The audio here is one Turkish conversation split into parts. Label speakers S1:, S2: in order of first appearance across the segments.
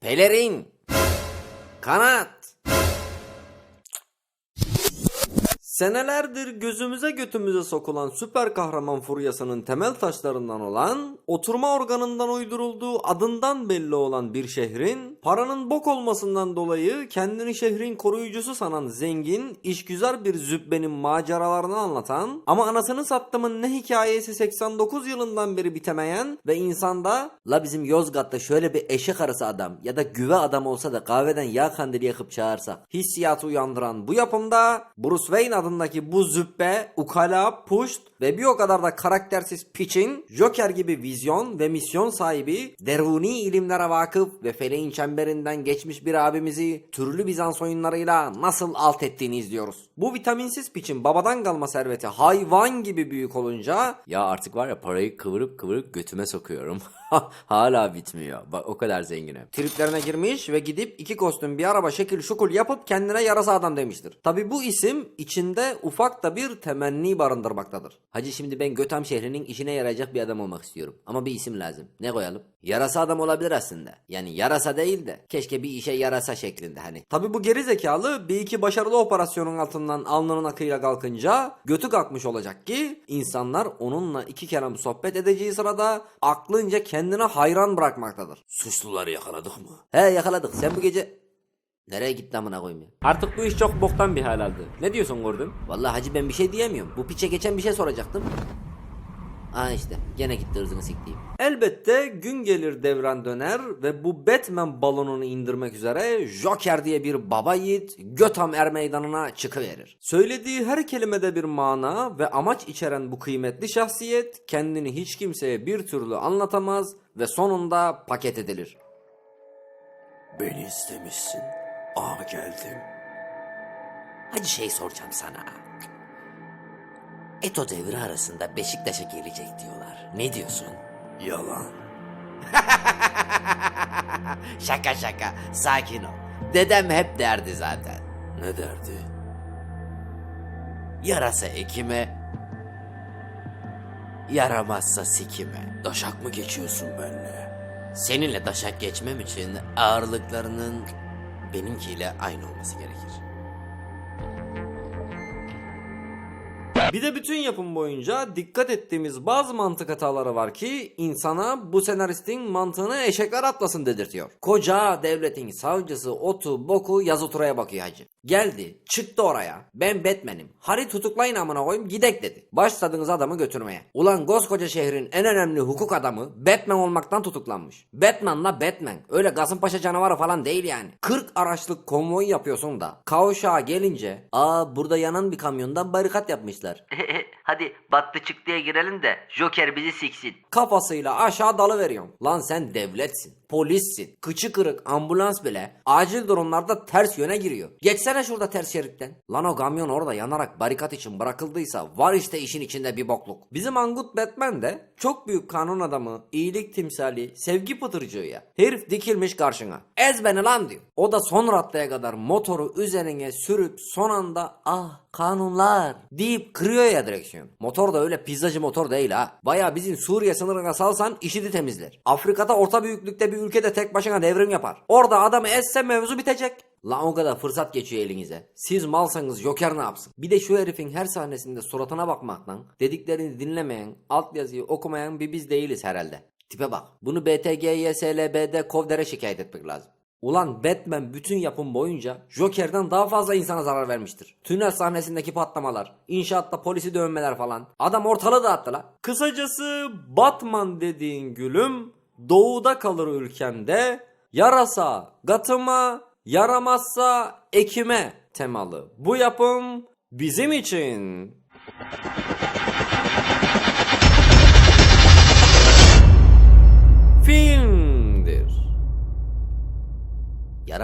S1: Pelerin. Kanat. Senelerdir gözümüze götümüze sokulan süper kahraman furyasının temel taşlarından olan, oturma organından uydurulduğu adından belli olan bir şehrin, paranın bok olmasından dolayı kendini şehrin koruyucusu sanan zengin, işgüzar bir zübbenin maceralarını anlatan, ama anasını sattımın ne hikayesi 89 yılından beri bitemeyen ve insanda, la bizim Yozgat'ta şöyle bir eşek arısı adam ya da güve adam olsa da kahveden yağ kandili yakıp çağırsak, hissiyatı uyandıran bu yapımda, Bruce Wayne adındaki bu züppe, ukala, puşt ve bir o kadar da karaktersiz piçin Joker gibi vizyon ve misyon sahibi, deruni ilimlere vakıf ve feleğin çemberinden geçmiş bir abimizi türlü Bizans oyunlarıyla nasıl alt ettiğini izliyoruz. Bu vitaminsiz piçin babadan kalma serveti hayvan gibi büyük olunca ya artık var ya parayı kıvırıp kıvırıp götüme sokuyorum. Hala bitmiyor. Bak o kadar zenginim. Triplerine girmiş ve gidip iki kostüm bir araba şekil şukul yapıp kendine yarasa adam demiştir. Tabi bu isim içinde ufak da bir temenni barındırmaktadır. Hacı şimdi ben Götam şehrinin işine yarayacak bir adam olmak istiyorum. Ama bir isim lazım. Ne koyalım? Yarasa adam olabilir aslında. Yani yarasa değil de keşke bir işe yarasa şeklinde hani. Tabi bu geri zekalı bir iki başarılı operasyonun altından alnının akıyla kalkınca götü kalkmış olacak ki insanlar onunla iki kelam sohbet edeceği sırada aklınca kendine hayran bırakmaktadır.
S2: Suçluları yakaladık mı?
S1: He yakaladık sen bu gece... Nereye gitti amına koyayım ya? Artık bu iş çok boktan bir hal aldı. Ne diyorsun Gordon? Vallahi hacı ben bir şey diyemiyorum. Bu piçe geçen bir şey soracaktım. Aa işte gene gitti ırzını siktiğim. Elbette gün gelir devran döner ve bu Batman balonunu indirmek üzere Joker diye bir baba yiğit Gotham er meydanına çıkıverir. Söylediği her kelimede bir mana ve amaç içeren bu kıymetli şahsiyet kendini hiç kimseye bir türlü anlatamaz ve sonunda paket edilir.
S2: Beni istemişsin. Aa geldim.
S1: Hadi şey soracağım sana. Eto devri arasında Beşiktaş'a gelecek diyorlar. Ne diyorsun?
S2: Yalan.
S1: şaka şaka. Sakin ol. Dedem hep derdi zaten.
S2: Ne derdi?
S1: Yarasa ekime, yaramazsa sikime.
S2: Daşak mı geçiyorsun benimle?
S1: Seninle daşak geçmem için ağırlıklarının benimkiyle aynı olması gerekir. Bir de bütün yapım boyunca dikkat ettiğimiz bazı mantık hataları var ki insana bu senaristin mantığını eşekler atlasın dedirtiyor. Koca devletin savcısı otu boku yazuturaya bakıyor hacı. Geldi çıktı oraya ben Batman'im hadi tutuklayın amına koyayım gidek dedi. Başladınız adamı götürmeye. Ulan koskoca şehrin en önemli hukuk adamı Batman olmaktan tutuklanmış. Batman'la Batman öyle Kasımpaşa canavarı falan değil yani. 40 araçlık konvoy yapıyorsun da kavşağa gelince aa burada yanan bir kamyondan barikat yapmışlar.
S3: Hadi battı çıktıya girelim de Joker bizi siksin.
S1: Kafasıyla aşağı dalı veriyorsun. Lan sen devletsin, polissin, kıçı kırık ambulans bile acil durumlarda ters yöne giriyor. Geçsene şurada ters şeritten. Lan o kamyon orada yanarak barikat için bırakıldıysa var işte işin içinde bir bokluk. Bizim Angut Batman de çok büyük kanun adamı, iyilik timsali, sevgi pıtırcığı ya. Herif dikilmiş karşına. Ez beni lan diyor. O da son raddeye kadar motoru üzerine sürüp son anda ah kanunlar deyip kırıyor ya direksiyon. Motor da öyle pizzacı motor değil ha. Baya bizim Suriye sınırına salsan işi de temizler. Afrika'da orta büyüklükte bir ülkede tek başına devrim yapar. Orada adamı ezse mevzu bitecek. Lan o kadar fırsat geçiyor elinize. Siz malsanız Joker ne yapsın? Bir de şu herifin her sahnesinde suratına bakmaktan, dediklerini dinlemeyen, altyazıyı okumayan bir biz değiliz herhalde. Tipe bak. Bunu BTGYSLB'de Kovder'e şikayet etmek lazım. Ulan Batman bütün yapım boyunca Joker'den daha fazla insana zarar vermiştir. Tünel sahnesindeki patlamalar, inşaatta polisi dövmeler falan. Adam ortalığı dağıttı la. Kısacası Batman dediğin gülüm doğuda kalır ülkemde. Yarasa gatıma, yaramazsa ekime temalı. Bu yapım bizim için.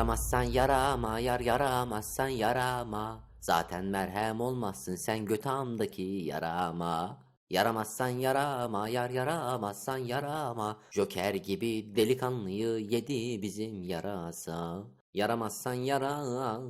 S1: Yaramazsan yarama yar yaramazsan yarama. Zaten merhem olmazsın sen götamdaki yarama. Yaramazsan yarama yar yaramazsan yarama. Joker gibi delikanlıyı yedi bizim yarasa. Yaramazsan yarama